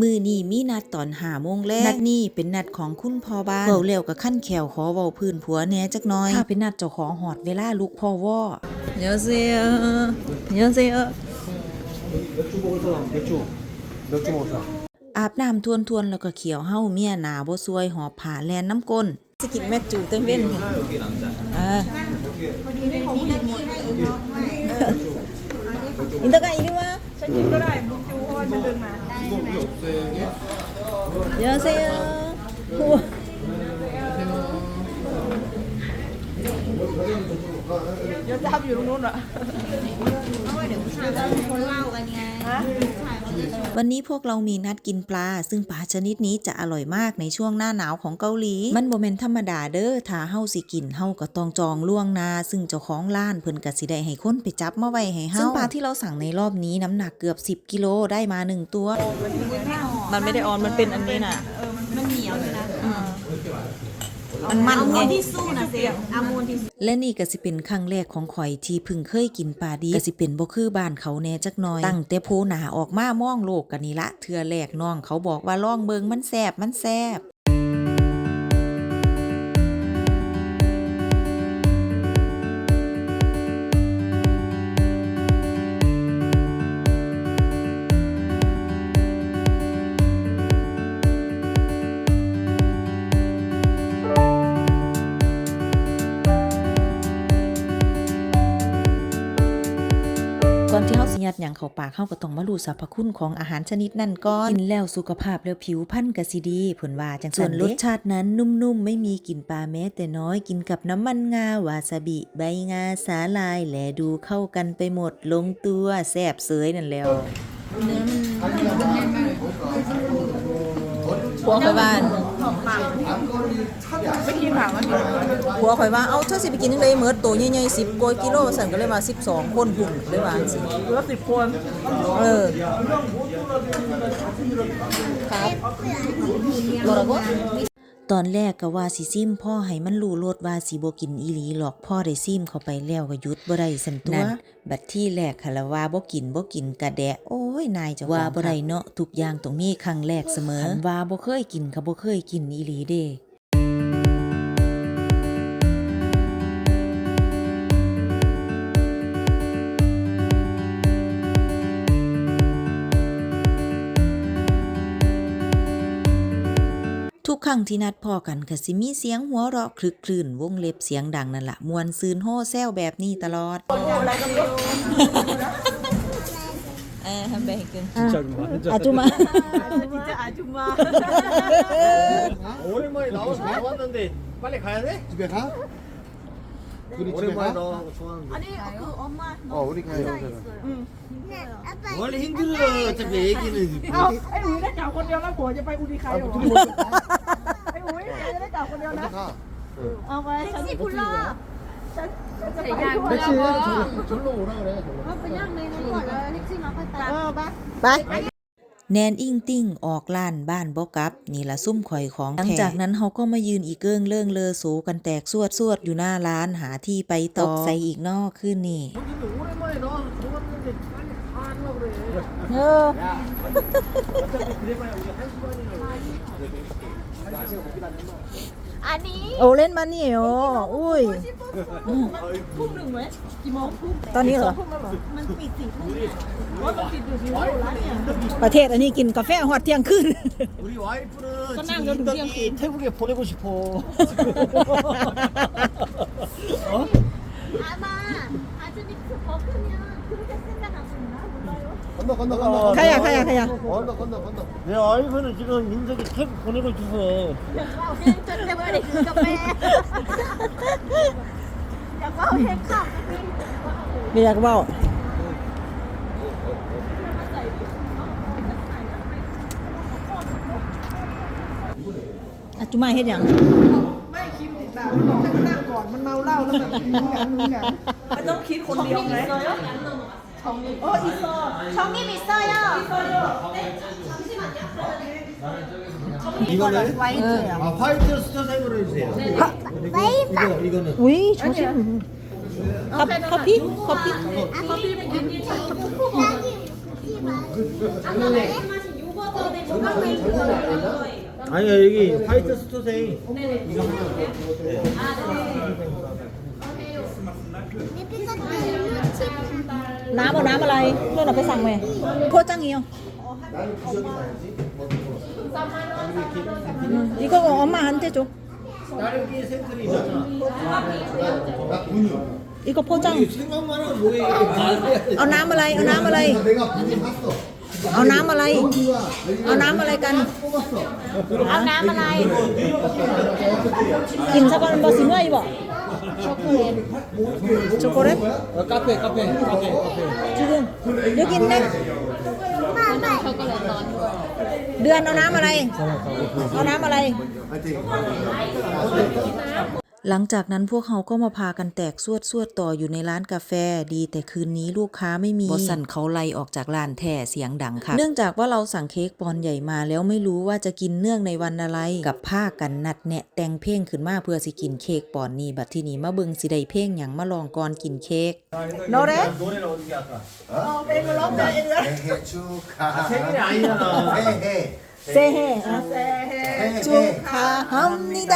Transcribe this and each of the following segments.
มือนี่มีนัดตอนหาโมงแรกนัดนี้เป็นนัดของคุณพ่อบ้านเบาเร็วกับขั้นแขวขอเบาพื้นผัวแหน่จักน้อยถ้าเป็นนัดเจ้าของหอดเวลาลูกพ่อว่อยอเซียเยอะเซียอาบน้ำทวนทวนแล้วก็เขียวเฮ้าเมียหนาบ่ซวยหอบผ่าแลนน้ำกลนสกิดแม่จูเต้นเว่นอ่าอินเตอร์ไกอีกไหมฉันกินก็ได้ บุกจูอ้อนฉันเดินมาเยอะเซียหั วันนี้พวกเรามีนัดกินปลา ซึ่งปลาชนิดนี้จะอร่อยมากในช่วงหน้าหนาวของเกาหลี มันโมเมนธรรมดาเด้อถ้าเฮาสิกินเฮาก็ต้องจองล่วงหน้าซึ่งเจ้าของร้านเพิ่นก็สิได้ให้คนไปจับมาไว้ให้เฮาซึ่งปลาที่เราสั่งในรอบนี้น้ำหนักเกือบ 10 กิโลได้มา 1 ตัว มันไม่ได้ออนมันเป็นอันนี้น่ะ มันเหนียวเลยนะ มันมันเอามไงวลที่สู้นะเสียเอามวลที่สู้และนี่ก็สิเป็นครั้งแรกของข่อยที่เพึ่งเคยกินปลาดีก็สิเป็นบ่คือบ้านเขาแหน่จักหน่อย ตั้งแต่โพหนาออกมามองโลกกันนี่ละเทื่อแรกน้องเขาบอกว่าลองเบิงมันแซบมันแซบ ยัดหยังเข้าปากเฮาก็ต้องมารู้สรรพคุณของอาหารชนิดนั้นก่อน กินแล้วสุขภาพแล้วผิวพรรณก็สิดีเพิ่นว่าจังซั่นส่วนรสชาตินั้นนุ่มๆ ไม่มีกลิ่นปลาแม้แต่น้อยกินกับน้ำมันงาวาซาบิ ใบงาสาลายแลดูเข้ากันไปหมดลงตัวแซ่บเสยนั่นแหล้วผัว ข่อยบ้านผัวข่อยว่าเอาเธอสิไปกินจังได๋เหมือตัวใหญ่ๆ10กว่ากิโลสั่นก็เลยว่า12คนหุ่นเลยว่าจังซี่เหลือ10คนเออครับบ่ล่ะบ่ ตอนแรกก็ว่าสิซิมพ่อให้มันรู้รสว่าสิบ่กินอีหลีหรอกพ่อได้ซิมเข้าไปแล้วก็หยุดบ่ได้สันตัวบัดที่แรกคาละว่าบ่กินบ่กินกะแดะโอ้ยนายเจะว่าบ่ได้เนาะทุกอย่างต้องมีครั้งแรกเสมอคันว่าบ่เคยกินก็บ่เคยกินอีหลีเด้ กครั้งที่นัดพอกันก็สิมีเสียงหัวเราะคลึกคลื่นวงเล็บเสียงดังนั่นละมวนซืนโฮแซวแบบนี้ตลอด เออทำไปให้กิน 진짜 아줌마 진짜 อาจุมา 오랜만에 나와서 나왔는데 빨리 가야 돼? 집에 가? 우리 집에 오랜만에 가? 나와서 좋아하는데 아니 그 엄마 어 우리 가요 원래 힘들어 어차피 얘기는 ไอ้อุ๋ยได้กล่าวคนเดียว อุ้ไว้กลับคนเดียวนะไปย่คุณรอฉันฉันจะไปด้วเอาไปนั่งในนั้นก่อนแล้วแกซี่มาค่ตาม ไป แนนอิงติ้งออกล้านบ้านบ่กลับ นี่ละซุ่มข่อยของหลังจากนั้นเขาก็มายืนอีกเกิ้งเลื่องเลอโสกันแตกสวดสวดอยู่หน้าร้านหาที่ไปต่อใส่อีกนอกขึ้นนี่ เออ 차피 그래봐야 우리 한 시간이나 아니 โอเล่นมานี่โอ้อุ้ย ทุ่มหนึ่งไหมกี่โมงทุ่ม ตอนนี้เหรอ ทุ่มแล้วเหรอมันปิดสี่ทุ่มว่ามันปิดอยู่สี่ทุ่มร้านเนี่ย ประเทศอันนี้กินกาแฟฮอดเที่ยงคืน 우리 와이프는 끝난 지금 건 인덕이 그냥 태국에 보내고 싶어 어? 아마 아줌이 그 먹으면 그렇게 생각하시나 몰라요 건너 건너 건너 가야, 가야, 가야. 건너 건너 건너 내 와이프는 지금 인덕이 태국 보내고 싶어 와우 저 때문에 그 카페 야 와우 헬카 ไม่อยากเบ้าอาจุมาเฮ็ดหยัง ไม่คิดติดตามมันบอกให้นั่งก่อนมันเมาเหล้าแล้วแบบมึงอย่างมึงอย่างมันต้องคิดคนเดียวไงเ 정립. 어 있어. 정립 있어요. 있어요. 네, 잠시만요. 이거는 화이트예요. 아 화이트 수저색으로 주세요. 네. 그리고 이거 이거는 왜 저지? 커피? 커피? 커피? 커피? 아니요 여기 화이트 수토색 이거 하나 네. 아, 네. น้ำเอาน้ำอะไรเรื่องเราไปสั่งไหมโคจังเหี่ยวอีกก็ออกมาหันเจ๊จุ 다른 게 생크림 있잖아. 나 분유. อีกก็โพจัง 생각만 하면 뭐해 이게 말해야 เอาน้ำอะไร เอาน้ำอะไร 내가 분유 샀어. เอาน้ำอะไร 분유가 เอาน้ำอะไรกัน 뽑았어. เอาน้ำอะไร กินสักวันบ่สิเมื่อยบ่ช็อก 초콜 릿. 초콜 릿? 어, 카 페, 카 페, 카 페, 카 페. 지금 여기 있 네. 류안 너 나무 라 인. 너 나무 라 인. หลังจากนั้นพวกเขาก็มาพากันแตกสวดสวดต่ออยู่ในร้านกาแฟ ดีแต่คืนนี้ลูกค้าไม่มีบอสันเขาไล่ออกจากร้านแท่เสียงดังค่ะ เนื่องจากว่าเราสั่งเค้กปอนใหญ่มาแล้วไม่รู้ว่าจะกินเนื่องในวันอะไร กับผ้ากันนัดแนะแต่งเพ่งขึ้นมาเพื่อสิกินเค้กปอนนี่บัดที่นี้มาเบิงสิได้เพ่งอย่างมาลองก่อนกินเค้กโนเรสเอาเพลงมาร้องเพลงเลย 새해 새해 축하합니다.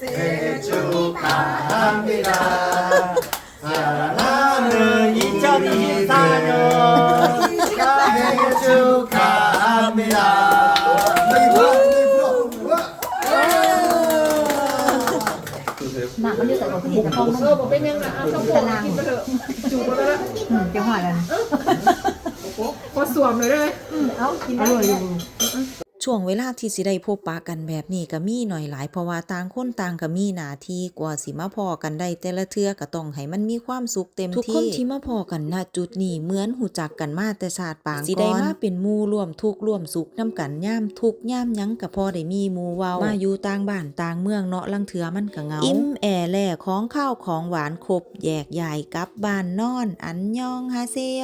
새해 축하합니다. 사랑하는 2024년 새해 축하합니다. mà có như tại có cái gì là con không? Một bên em là ăn xong bộ thì bắt đầu chủ có đó. Ừ, cái hỏi là có xuồng rồi đây. Ừ, áo, ăn rồi. อบอกเป็นยังไงเอาต้องโผล่กินไปเถอะจูบไปแล้วอืมเดี๋ยวหอยกันพอสวมเลยได้ไหมเอากินได้เลยช่วงเวลาที่สิได้พบปะกันแบบนี้ก็มีหน่อยหลายเพราะว่าต่างคนต่างก็มีหน้าที่กว่าสิมาพอกันได้แต่ละเทื่อก็ต้องให้มันมีความสุขเต็มที่ทุกคนที่มาพอกันณจุดนี้เหมือนหูจักกันมาแต่ชาติปางก่อนสิได้มาเป็นหมู่ร่วมทุกข์ร่วมสุขนํกันย่ามทุกข์ย่ามหยังก็พอได้มีหมู่เว้ามาอยู่ต่างบ้านต่างเมืองเนาะลังเทื่อมันก็เหงาอิ่มแอแล่ของข้าวของหวานครบแยกย้ายกลับบ้านนอน อันยองฮาเซโย